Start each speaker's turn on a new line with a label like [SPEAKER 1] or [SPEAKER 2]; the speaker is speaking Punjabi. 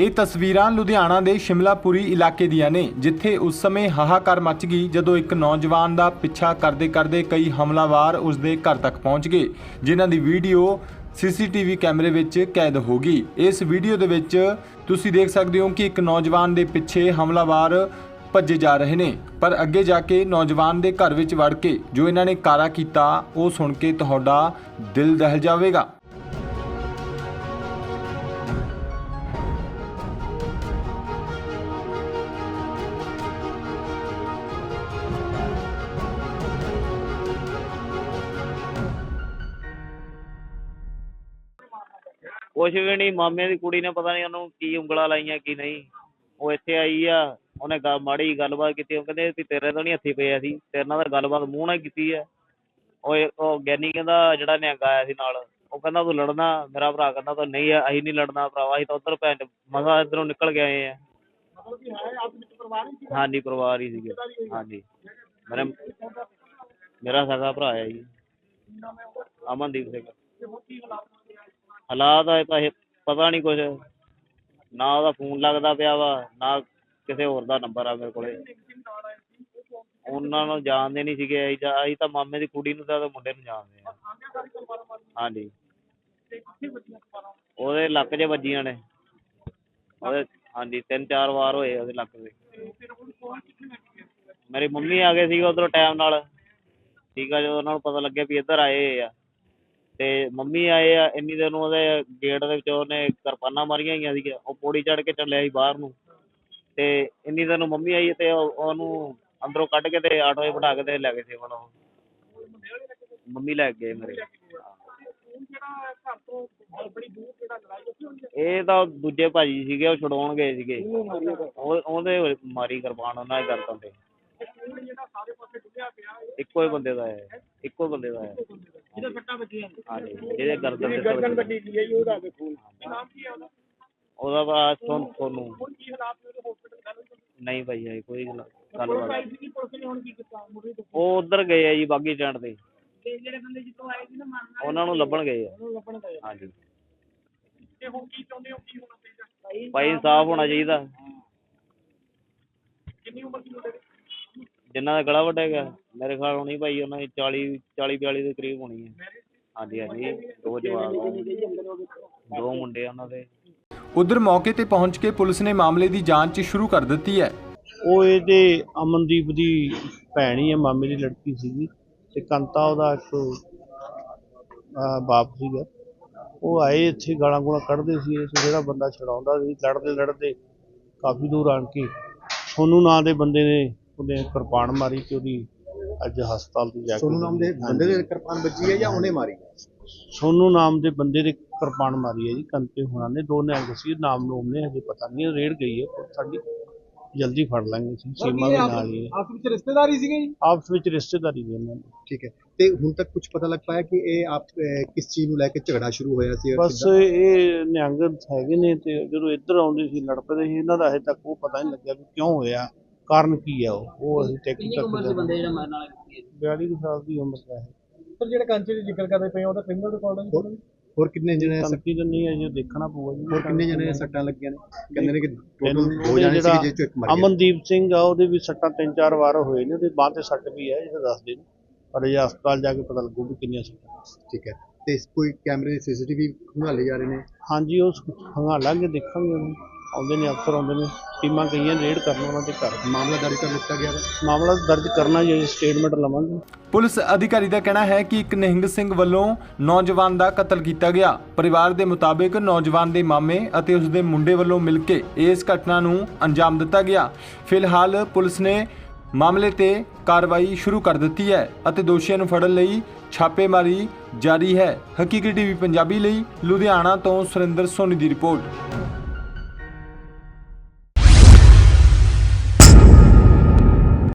[SPEAKER 1] ਇਹ ਤਸਵੀਰਾਂ ਲੁਧਿਆਣਾ ਦੇ ਸ਼ਿਮਲਾਪੁਰੀ ਇਲਾਕੇ ਦੀਆਂ ਨੇ, ਜਿੱਥੇ ਉਸ ਸਮੇਂ ਹਾਹਾਕਾਰ ਮਚ ਗਈ ਜਦੋਂ ਇੱਕ ਨੌਜਵਾਨ ਦਾ ਪਿੱਛਾ ਕਰਦੇ ਕਰਦੇ ਕਈ ਹਮਲਾਵਾਰ ਉਸ ਦੇ ਘਰ ਤੱਕ ਪਹੁੰਚ ਗਏ, ਜਿਨ੍ਹਾਂ ਦੀ ਵੀਡੀਓ ਸੀਸੀਟੀਵੀ ਕੈਮਰੇ ਵਿੱਚ ਕੈਦ ਹੋ ਗਈ। ਇਸ ਵੀਡੀਓ ਦੇ ਵਿੱਚ ਤੁਸੀਂ ਦੇਖ ਸਕਦੇ ਹੋ ਕਿ ਇੱਕ ਨੌਜਵਾਨ ਦੇ ਪਿੱਛੇ ਹਮਲਾਵਾਰ ਭੱਜੇ ਜਾ ਰਹੇ ਨੇ, ਪਰ ਅੱਗੇ ਜਾ ਕੇ ਨੌਜਵਾਨ ਦੇ ਘਰ ਵਿੱਚ ਵੜ ਕੇ ਜੋ ਇਹਨਾਂ ਨੇ ਕਾਰਾ ਕੀਤਾ, ਉਹ ਸੁਣ ਕੇ ਤੁਹਾਡਾ ਦਿਲ ਦਹਿਲ ਜਾਵੇਗਾ।
[SPEAKER 2] ਕੁਛ ਵੀ ਨਹੀਂ ਮਾਮੇ ਦੀ ਕੁੜੀ ਨੇ ਪਤਾ ਨਹੀਂ ਉਹਨੂੰ ਕੀ ਉਂਗਲਾਂ ਲਾਈਆਂ ਕੀ ਨਹੀਂ। ਉਹ ਇੱਥੇ ਆਈ ਆ ਉਹਨੇ ਗ ਮਾੜੀ ਜਿਹੀ ਗੱਲਬਾਤ ਕੀਤੀ ਉਹ ਕਹਿੰਦੇ ਵੀ ਤੇਰੇ ਤੋਂ ਨਹੀਂ ਹੱਥੀ ਪਏ ਅਸੀਂ ਤੇਰੇ ਨਾਲ ਤਾਂ ਗੱਲਬਾਤ ਮੂੰਹ ਨਾਲ ਹੀ ਕੀਤੀ ਆ। ਉਹ ਉਹ ਗਿਆਨੀ ਕਹਿੰਦਾ ਜਿਹੜਾ ਨਿਹੰਗ ਆਇਆ ਸੀ ਨਾਲ ਉਹ ਕਹਿੰਦਾ ਤੂੰ ਲੜਨਾ ਮੇਰਾ ਭਰਾ ਕਹਿੰਦਾ ਤੂੰ ਨਹੀਂ ਆ ਅਸੀਂ ਨਹੀਂ ਲੜਨਾ ਭਰਾਵਾ ਅਸੀਂ ਤਾਂ ਉੱਧਰ ਭੈਣ ਚੋ ਮਸਾਂ ਇੱਧਰੋਂ ਨਿਕਲ ਕੇ ਆਏ ਆ। ਹਾਂਜੀ ਪਰਿਵਾਰ ਹੀ ਸੀਗੇ ਹਾਂਜੀ। ਮੇਰੇ ਮੇਰਾ ਸਗਾ ਭਰਾ ਹੈ ਜੀ ਅਮਨਦੀਪ ਸਿੰਘ। ਹਾਲਾਤ ਆਏ ਤਾਂ ਪਤਾ ਨਹੀਂ ਕੁਝ ਨਾ ਉਹਦਾ ਫੋਨ ਲੱਗਦਾ ਪਿਆ ਵਾ, ਨਾ ਕਿਸੇ ਹੋਰ ਦਾ ਨੰਬਰ ਆ ਮੇਰੇ ਕੋਲੇ। ਉਹਨਾਂ ਨੂੰ ਜਾਣਦੇ ਨਹੀਂ ਸੀਗੇ, ਅਸੀਂ ਤਾਂ ਅਸੀਂ ਤਾਂ ਮਾਮੇ ਦੀ ਕੁੜੀ ਨੂੰ ਤੇ ਮੁੰਡੇ ਨੂੰ ਜਾਣਦੇ ਆ। ਹਾਂਜੀ। ਉਹਦੇ ਲੱਕ 'ਚ ਵੱਜੀਆਂ ਨੇ। ਉਹਦੇ ਹਾਂਜੀ, ਤਿੰਨ ਚਾਰ ਵਾਰ ਹੋਏ ਉਹਦੇ ਲੱਕ 'ਤੇ ਮੇਰੀ ਮੰਮੀ ਆ ਗਏ ਸੀਗੇ ਉਧਰੋਂ ਟਾਈਮ ਨਾਲ। ਠੀਕ ਆ, ਜਦੋਂ ਉਹਨਾਂ ਨੂੰ ਪਤਾ ਲੱਗਿਆ ਵੀ ਇੱਧਰ ਆਏ ਆ। ਤੇ ਮੰਮੀ ਆਏ ਆ, ਇੰਨੀ ਦੇਰ ਨੂੰ ਉਹਦੇ ਗੇਟ ਦੇ ਵਿੱਚ ਉਹਨੇ ਕਿਰਪਾਨਾਂ ਮਾਰੀਆਂ ਹੋਈਆਂ ਸੀਗੀਆਂ, ਉਹ ਪੌੜੀ ਚੜ੍ਹ ਕੇ ਚੱਲਿਆ ਸੀ ਬਾਹਰ ਨੂੰ। ਤੇ ਇੰਨੀ ਦੇਰ ਨੂੰ ਮੰਮੀ ਆਈ ਤੇ ਉਹ- ਉਹਨੂੰ ਅੰਦਰੋਂ ਕੱਢ ਕੇ ਤੇ ਆਟੋ 'ਚ ਬਿਠਾ ਕੇ ਤੇ ਲੈ ਗਏ ਸੀ ਉਹਨਾਂ ਮੰਮੀ ਲੈ ਕੇ ਗਏ ਮੇਰੇ। ਇਹ ਤਾਂ ਦੂਜੇ ਭਾਜੀ ਸੀਗੇ, ਉਹ ਛਡਾਉਣ ਗਏ ਸੀਗੇ। ਉਹ, ਉਹਦੇ ਮਾਰੀ ਕਿਰਪਾਨ ਉਹਨਾਂ ਦੇ ਗਰਦਨ ਤੇ ਇੱਕੋ ਹੀ ਬੰਦੇ ਦਾ ਹੈ, ਇੱਕੋ ਬੰਦੇ ਦਾ ਹੈ।
[SPEAKER 3] ਜਿਹਦੇ ਸੱਟਾਂ ਵੱਜੀਆਂ।
[SPEAKER 2] ਹਾਂਜੀ ਜਿਹਦੇ ਗਰਦਨ ਤੇ
[SPEAKER 3] ਗਰਦਨ ਵੱਡੀ ਦੀ ਹੈ ਜੀ ਉਹਦਾ ਵੇਖੋ ਨਾਮ ਕੀ ਹੈ ਉਹਦਾ?
[SPEAKER 2] ਉਹਦਾ ਵਾ ਸੋਨ ਸੋਨੂੰ।
[SPEAKER 3] ਹੁਣ ਕੀ ਹਾਲਾਤ ਨੇ ਉਹਦੇ ਹਸਪੀਟਲ ਗੱਲ ਹੋਈ
[SPEAKER 2] ਨਹੀਂ ਭਾਈ ਹੈ ਕੋਈ ਗੱਲ
[SPEAKER 3] ਪੁਲਿਸ
[SPEAKER 2] ਗੱਲਬਾਤ
[SPEAKER 3] ਆਈ ਸੀ ਕਿ ਪੁਲਿਸ ਨੇ ਹੁਣ ਕੀ ਕੀਤਾ? ਮੁਰੇ ਤੋਂ
[SPEAKER 2] ਉਹ ਉਧਰ ਗਏ ਆ ਜੀ ਬਾਗੀ ਸਟੈਂਡ ਤੇ।
[SPEAKER 3] ਤੇ ਜਿਹੜੇ ਬੰਦੇ ਜਿੱਥੋਂ ਆਏ ਸੀ ਨਾ ਮਾਰਨ
[SPEAKER 2] ਉਹਨਾਂ ਨੂੰ ਲੱਭਣ ਗਏ ਆ।
[SPEAKER 3] ਉਹਨੂੰ ਲੱਭਣ ਗਏ
[SPEAKER 2] ਹਾਂਜੀ।
[SPEAKER 3] ਤੇ ਹੁਣ ਕੀ ਚਾਹੁੰਦੇ ਹੋ ਕੀ ਹੋਣਾ ਚਾਹੀਦਾ?
[SPEAKER 2] ਭਾਈ ਇਨਸਾਫ ਹੋਣਾ ਚਾਹੀਦਾ।
[SPEAKER 3] ਕਿੰਨੀ ਉਮਰ ਸੀ ਮੁੰਡੇ ਦੀ
[SPEAKER 2] ਜਿਨ੍ਹਾਂ ਦਾ ਗਲਾ ਵੱਡੇਗਾ ਮੇਰੇ ਖਿਆਲ ਹੋਣੀ ਭਾਈ ਉਹਨਾਂ ਦੀ 40 40 42 ਦੇ ਕਰੀਬ ਹੋਣੀ ਹੈ। ਹਾਂਜੀ ਹਾਂਜੀ ਦੋ ਜਵਾਬ ਦੋ ਮੁੰਡੇ ਆ ਉਹਨਾਂ ਦੇ।
[SPEAKER 1] ਉਧਰ ਮੌਕੇ ਤੇ ਪਹੁੰਚ ਕੇ ਪੁਲਿਸ ਨੇ ਮਾਮਲੇ ਦੀ ਜਾਂਚ ਸ਼ੁਰੂ ਕਰ ਦਿੱਤੀ ਹੈ।
[SPEAKER 4] ਉਹ ਇਹਦੇ ਅਮਨਦੀਪ ਦੀ ਭੈਣ ਹੀ ਹੈ ਮਾਮੇ ਦੀ ਲੜਕੀ ਸੀਗੀ ਤੇ ਕੰਤਾ ਉਹਦਾ ਇੱਕ ਅਹ, ਬਾਪ ਸੀਗਾ। ਉਹ ਆਏ ਇੱਥੇ ਗਾਲਾਂ ਗੂਲਾਂ ਕੱਢਦੇ ਸੀ ਇਸ ਜਿਹੜਾ ਬੰਦਾ ਛਡਾਉਂਦਾ ਸੀ ਲੜਦੇ ਲੜਦੇ ਕਾਫੀ ਦੂਰ ਆਣ ਕੇ। ਸੋਨੂ ਨਾਂ ਦੇ ਬੰਦੇ ਨੇ ਉਹਨੇ ਕਿਰਪਾਨ ਮਾਰੀ ਤੇ ਉਹਦੀ ਅੱਜ ਹਸਪਤਾਲ ਤੇ ਜਾ ਕੇ
[SPEAKER 5] ਸੋਨੂ ਨਾਮ ਦੇ ਬੰਦੇ ਦੇ ਕਿਰਪਾਨ ਵੱਜੀ ਹੈ ਜਾਂ ਉਹਨੇ ਮਾਰੀ ਹੈ?
[SPEAKER 4] ਸੋਨੂ ਨਾਮ ਦੇ ਬੰਦੇ ਦੇ ਕਿਰਪਾਨ ਮਾਰੀ ਹੈ ਜੀ ਕੰਤੇ ਹੋਣਾ ਨੇ ਦੋ ਨਿਹੰਗ ਸੀ ਨਾਮ ਨੂੰ ਨੇ ਹਜੇ ਪਤਾ ਨਹੀਂ ਰੇਡ ਗਈ ਹੈ ਪੁਲਿਸ ਸਾਡੀ ਜਲਦੀ ਫੜ ਲਾਂਗੇ ਅਸੀਂ ਸੀਮਾ ਵੀ ਨਾਲ ਹੀ ਹੈ।
[SPEAKER 5] ਆਪਸ ਵਿੱਚ ਰਿਸ਼ਤੇਦਾਰੀ ਸੀਗੇ ਜੀ?
[SPEAKER 4] ਆਪਸ ਵਿੱਚ ਰਿਸ਼ਤੇਦਾਰੀ ਦੇ ਇਹਨਾਂ ਦੀ।
[SPEAKER 5] ਠੀਕ ਹੈ ਤੇ ਹੁਣ ਤੱਕ ਕੁਝ ਪਤਾ ਲੱਗ ਪਾਇਆ ਕਿ ਇਹ ਆਪ ਅਹ, ਕਿਸ ਚੀਜ਼ ਨੂੰ ਲੈ ਕੇ ਝਗੜਾ ਸ਼ੁਰੂ ਹੋਇਆ ਸੀ ਔਰ
[SPEAKER 4] ਬਸ
[SPEAKER 5] ਕਿੱਦਾਂ?
[SPEAKER 4] ਇਹ ਨਿਹੰਗ ਹੈਗੇ ਨੇ ਤੇ ਜਦੋਂ ਇੱਧਰ ਆਉਂਦੇ ਸੀ ਲੜ ਪਏ ਸੀ ਇਹਨਾਂ ਦਾ ਹਜੇ ਤੱਕ ਉਹ ਪਤਾ ਨਹੀਂ ਲੱਗਿਆ ਵੀ ਕਿਉਂ ਹੋਇਆ। ਕਾਰਨ ਕੀ ਹੈ ਉਹ? ਉਹ ਅਸੀਂ ਟੈਕਨੀਕਲ ਉਮਰ ਦੇ ਬੰਦੇ ਜਿਹੜਾ ਮਰਨ ਵਾਲੇ 42 ਕੁ ਸਾਲ ਦੀ ਉਮਰ ਦਾ ਹੈ।
[SPEAKER 3] ਸਰ ਜਿਹੜੇ ਕਾਂਚੇ ਦੀ ਜ਼ਿਕਰ ਕਰਦੇ ਪਏ ਆ, ਉਹਦਾ ਕ੍ਰਿਮੀਨਲ ਰਿਕਾਰਡ ਹੈ
[SPEAKER 5] ਹੋਰ- ਹੋਰ ਕਿੰਨੇ ਜਣੇ
[SPEAKER 4] ਸੰਕੀ ਤਾਂ ਨਹੀਂ ਹੈ ਜੀ ਦੇਖਣਾ ਪਊਗਾ ਜੀ।
[SPEAKER 5] ਹੋਰ ਕਿੰਨੇ ਜਣੇ ਸੱਟਾਂ ਲੱਗੀਆਂ ਨੇ? ਕਹਿੰਦੇ ਨੇ ਕਿ ਟੋਟਲ ਦੋ ਜਣੇ ਸੀ
[SPEAKER 4] ਜਿਹੜਾ
[SPEAKER 5] ਜਿਸ ਚੋਂ ਇੱਕ ਮਰ ਗਿਆ।
[SPEAKER 4] ਅਮਨਦੀਪ ਸਿੰਘ ਆ ਉਹਦੇ ਵੀ ਸੱਟਾਂ ਤਿੰਨ ਚਾਰ ਵਾਰ ਹੋਏ ਨੇ ਉਹਦੇ ਬਾਂਹ ਤੇ ਸੱਟ ਵੀ ਹੈ ਇਹ ਦੱਸਦੇ ਨੇ। ਪਰ ਇਹ ਹਸਪਤਾਲ ਜਾ ਕੇ ਪਤਾ ਲੱਗੂ ਵੀ ਕਿੰਨੀਆਂ ਸੱਟਾਂ।
[SPEAKER 5] ਠੀਕ ਹੈ। ਤੇ ਕੋਈ ਕੈਮਰੇ ਸੀਸੀਟੀਵੀ ਖੰਗਾਲੇ ਜਾ ਰਹੇ ਨੇ?
[SPEAKER 4] ਹਾਂਜੀ ਉਹ ਹੰਗਾਲਾਂਗੇ ਦੇਖਾਂਗੇ ਉਹਨੂੰ। ਆਉਂਦੇ ਨੇ ਅਫਸਰ ਆਉਂਦੇ ਨੇ ਟੀਮਾਂ ਗਈਆਂ ਰੇਡ ਕਰਨ ਉਹਨਾਂ ਦੇ ਘਰ।
[SPEAKER 5] ਮਾਮਲਾ ਦਰਜ ਕਰ ਲਿੱਤਾ ਗਿਆ ਵਾ?
[SPEAKER 4] ਮਾਮਲਾ ਦਰਜ ਕਰਨਾ ਜੀ ਸਟੇਟਮੈਂਟ ਲਵਾਂਗੇ।
[SPEAKER 1] ਪੁਲਿਸ ਅਧਿਕਾਰੀ ਦਾ ਕਹਿਣਾ ਹੈ ਕਿ ਇੱਕ ਨਿਹੰਗ ਸਿੰਘ ਵੱਲੋਂ ਨੌਜਵਾਨ ਦਾ ਕਤਲ ਕੀਤਾ ਗਿਆ। ਪਰਿਵਾਰ ਦੇ ਮੁਤਾਬਿਕ ਨੌਜਵਾਨ ਦੇ ਮਾਮੇ ਅਤੇ ਉਸ ਦੇ ਮੁੰਡੇ ਵੱਲੋਂ ਮਿਲ ਕੇ ਇਸ ਘਟਨਾ ਨੂੰ ਅੰਜਾਮ ਦਿੱਤਾ ਗਿਆ। ਫਿਲਹਾਲ ਪੁਲਿਸ ਨੇ ਮਾਮਲੇ ਤੇ ਕਾਰਵਾਈ ਸ਼ੁਰੂ ਕਰ ਦਿੱਤੀ ਹੈ ਅਤੇ ਦੋਸ਼ੀਆਂ ਨੂੰ ਫੜਨ ਲਈ ਛਾਪੇਮਾਰੀ ਜਾਰੀ ਹੈ। ਹਕੀਕੀ ਟੀਵੀ ਪੰਜਾਬੀ ਲਈ ਲੁਧਿਆਣਾ ਤੋਂ ਸੁਰਿੰਦਰ ਸੋਨੀ ਦੀ ਰਿਪੋਰਟ।